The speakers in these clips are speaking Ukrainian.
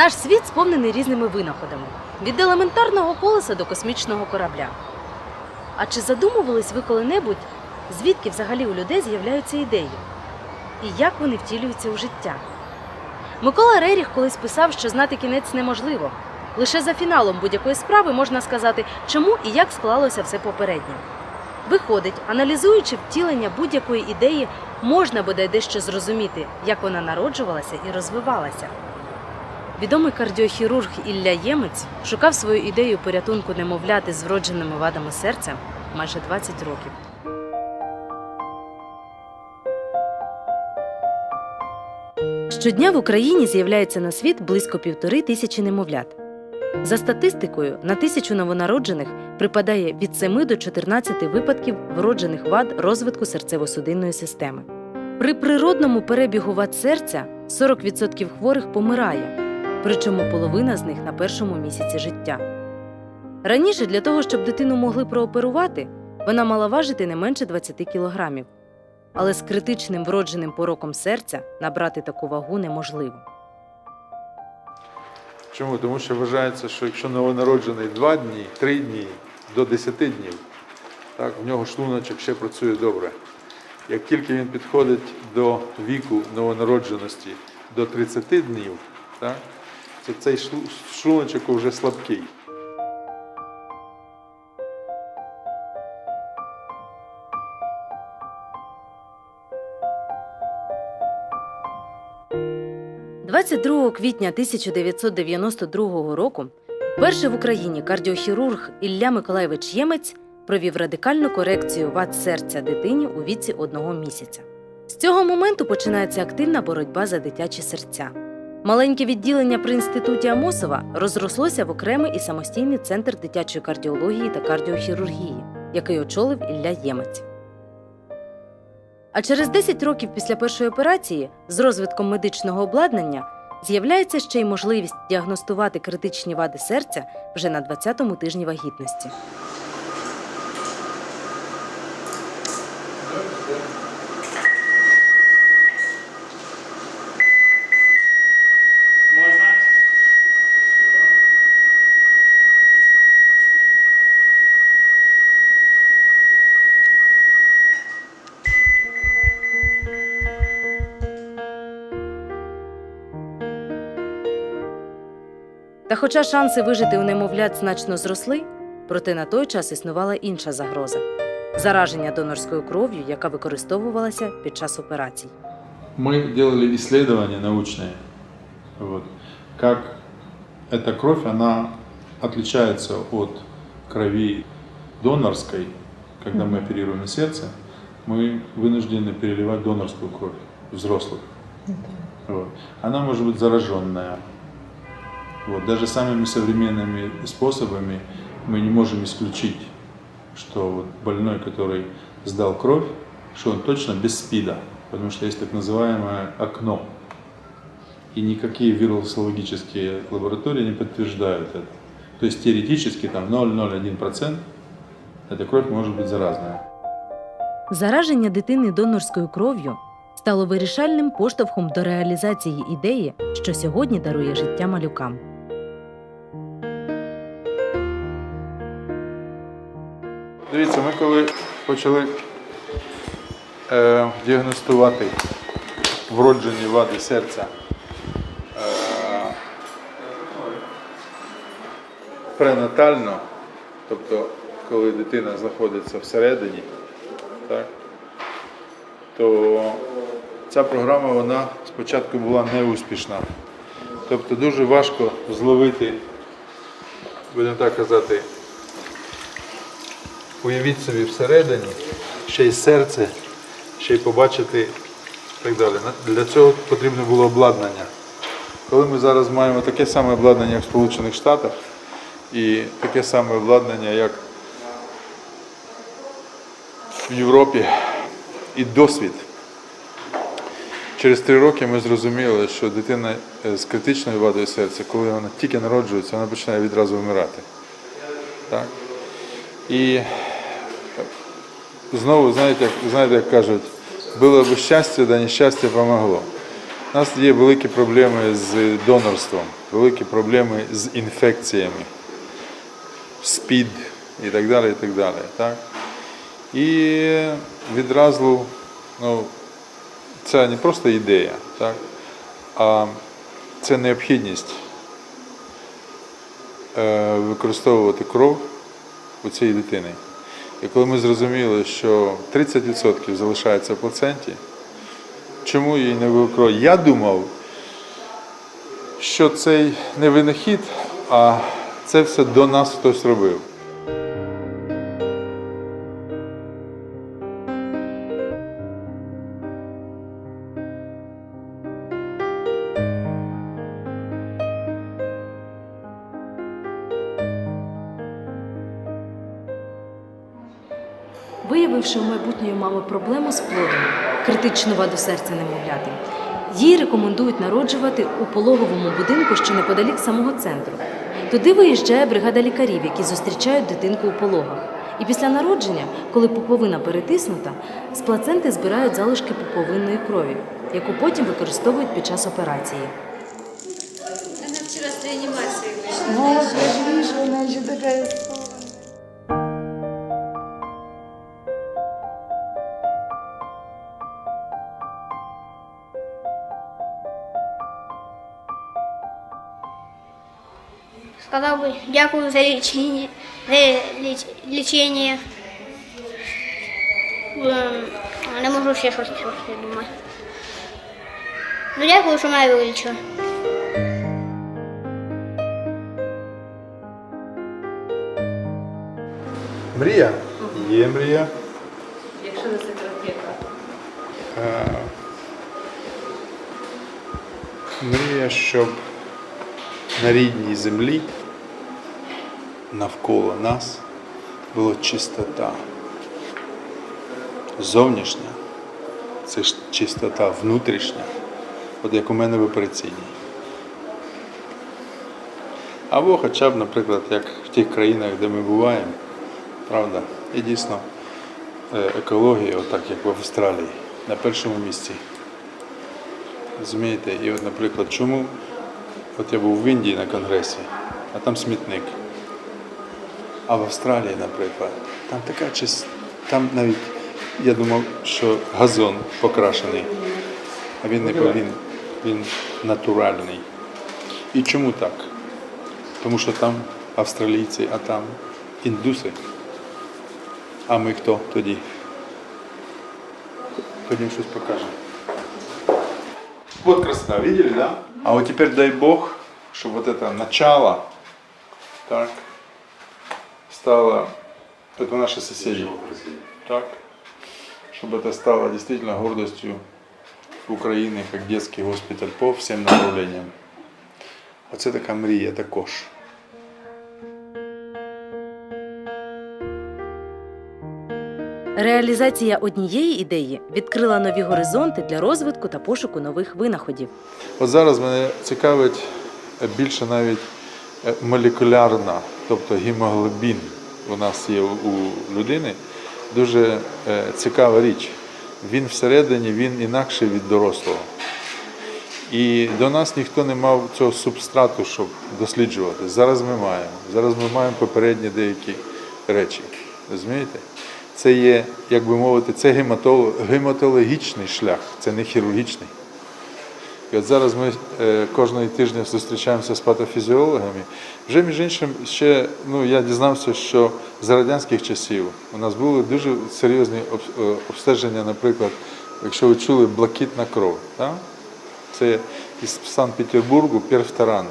Наш світ сповнений різними винаходами від елементарного колеса до космічного корабля. А чи задумувались ви коли-небудь, звідки взагалі у людей з'являються ідеї? І як вони втілюються у життя? Микола Реріх колись писав, що знати кінець неможливо. Лише за фіналом будь-якої справи можна сказати, чому і як склалося все попередньо. Виходить, аналізуючи втілення будь-якої ідеї, можна бодай дещо зрозуміти, як вона народжувалася і розвивалася. Відомий кардіохірург Ілля Ємець шукав свою ідею порятунку немовляти з вродженими вадами серця майже 20 років. Щодня в Україні з'являється на світ близько півтори тисячі немовлят. За статистикою, на тисячу новонароджених припадає від 7 до 14 випадків вроджених вад розвитку серцево-судинної системи. При природному перебігу вад серця 40% хворих помирає, причому половина з них на першому місяці життя. Раніше для того, щоб дитину могли прооперувати, вона мала важити не менше 20 кілограмів. Але з критичним вродженим пороком серця набрати таку вагу неможливо. Чому? Тому що вважається, що якщо новонароджений 2 дні, 3 дні до 10 днів, так, в нього шлуночок ще працює добре. Як тільки він підходить до віку новонародженості до 30 днів, так, то цей шлу- шлуночок вже слабкий. – 22 квітня 1992 року перший в Україні кардіохірург Ілля Миколаєвич Ємець провів радикальну корекцію вад серця дитині у віці одного місяця. З цього моменту починається активна боротьба за дитячі серця. Маленьке відділення при інституті Амосова розрослося в окремий і самостійний центр дитячої кардіології та кардіохірургії, який очолив Ілля Ємець. А через 10 років після першої операції з розвитком медичного обладнання з'являється ще й можливість діагностувати критичні вади серця вже на 20-му тижні вагітності. хоча шанси вижити у немовлят значно зросли, проте на той час існувала інша загроза зараження донорською кров'ю, яка використовувалася під час операцій. Мы делали исследования научные, вот, как эта кровь, она отличается от крови донорской, когда мы оперируем на сердце, мы вынуждены переливать донорскую кровь взрослых. Вот. Она может быть зараженная. Вот. Даже самыми современными способами мы не можем исключить, что вот больной, который сдал кровь, что он точно без СПИДа, потому что есть так называемое окно. И никакие вирусологические лаборатории не подтверждают это. То есть теоретически там 0,01% эта кровь может быть заразная. Зараження дитини донорською кров'ю стало вирішальним поштовхом до реалізації ідеї, що сьогодні дарує життя малюкам. Дивіться, ми коли почали е, діагностувати вроджені вади серця е, пренатально, тобто коли дитина знаходиться всередині, так, то ця програма вона спочатку була неуспішна. Тобто дуже важко зловити, будемо так казати, Уявіть собі всередині, ще й серце, ще й побачити і так далі. Для цього потрібно було обладнання. Коли ми зараз маємо таке саме обладнання, як в Сполучених Штатах, і таке саме обладнання, як в Європі, і досвід. Через три роки ми зрозуміли, що дитина е, з критичною вадою серця, коли вона тільки народжується, вона починає відразу вмирати. Так? І знову, знаєте, як, знаєте, як кажуть, було б щастя, да нещастя помогло. У нас є великі проблеми з донорством, великі проблеми з інфекціями, СПІД і так далі. І так далі так? І відразу, ну, це не просто ідея, так? а це необхідність е, використовувати кров у цієї дитини. І коли ми зрозуміли, що 30% залишається в плаценті, чому її не викрою? Я думав, що цей не винахід, а це все до нас хтось робив. Виявивши у майбутньої мами проблему з плодом, критичну ваду серця немовляти, їй рекомендують народжувати у пологовому будинку, що неподалік самого центру. Туди виїжджає бригада лікарів, які зустрічають дитинку у пологах. І після народження, коли пуповина перетиснута, з плаценти збирають залишки пуповинної крові, яку потім використовують під час операції. Она вчера с реанимации вышла. Вот, я же Сказав би, дякую за лічення. За ліч- лічення. Не можу ще щось щось придумати. Ну дякую, що мене вилічили. Мрія? Є мрія. Якщо не секрет, яка? Е, Мрія, щоб на рідній землі навколо нас була чистота. Зовнішня це ж чистота внутрішня, от як у мене в операційній. Або хоча б, наприклад, як в тих країнах, де ми буваємо, правда, і дійсно е, екологія, отак як в Австралії, на першому місці. Розумієте? І от, наприклад, чому от я був в Індії на конгресі, а там смітник. А в Австралії, наприклад, там така чист, там навіть я думав, що газон покрашений, а він не він, він натуральний. І чому так? Тому що там австралійці, а там індуси. А ми хто тоді? Ходім щось покажемо. Вот красота, видели, да? А вот теперь дай Бог, чтобы вот это начало, так, стало, это наши соседи, так, чтобы это стало действительно гордостью Украины, как детский госпиталь по всем направлениям. Оце така мрія також. Реалізація однієї ідеї відкрила нові горизонти для розвитку та пошуку нових винаходів. От зараз мене цікавить е, більше навіть е, молекулярна, тобто гемоглобін у нас є у людини. Дуже е, цікава річ. Він всередині він інакший від дорослого. І до нас ніхто не мав цього субстрату, щоб досліджувати. Зараз ми маємо. Зараз ми маємо попередні деякі речі. Розумієте? Це є, як би мовити, це гематологічний шлях, це не хірургічний. І от зараз ми е, кожного тижня зустрічаємося з патофізіологами. Вже між іншим, ще ну я дізнався, що з радянських часів у нас були дуже серйозні е, обстеження, наприклад, якщо ви чули блакитна кров. Так? Це із Санкт-Петербургу перфторан.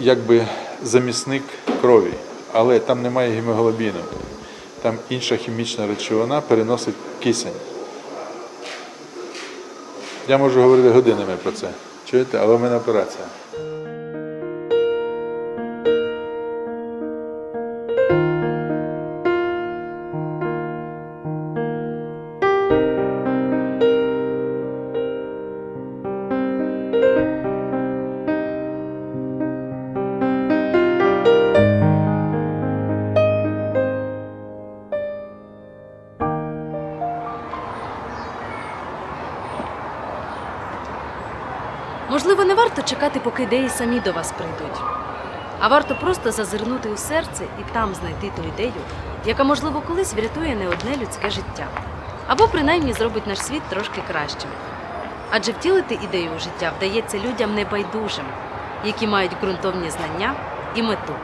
Якби замісник крові, але там немає гемоглобіну. Там інша хімічна речовина переносить кисень. Я можу говорити годинами про це. Чуєте? Але в мене операція. Варто чекати, поки ідеї самі до вас прийдуть. А варто просто зазирнути у серце і там знайти ту ідею, яка, можливо, колись врятує не одне людське життя. Або принаймні зробить наш світ трошки кращим. Адже втілити ідею у життя вдається людям небайдужим, які мають ґрунтовні знання і мету.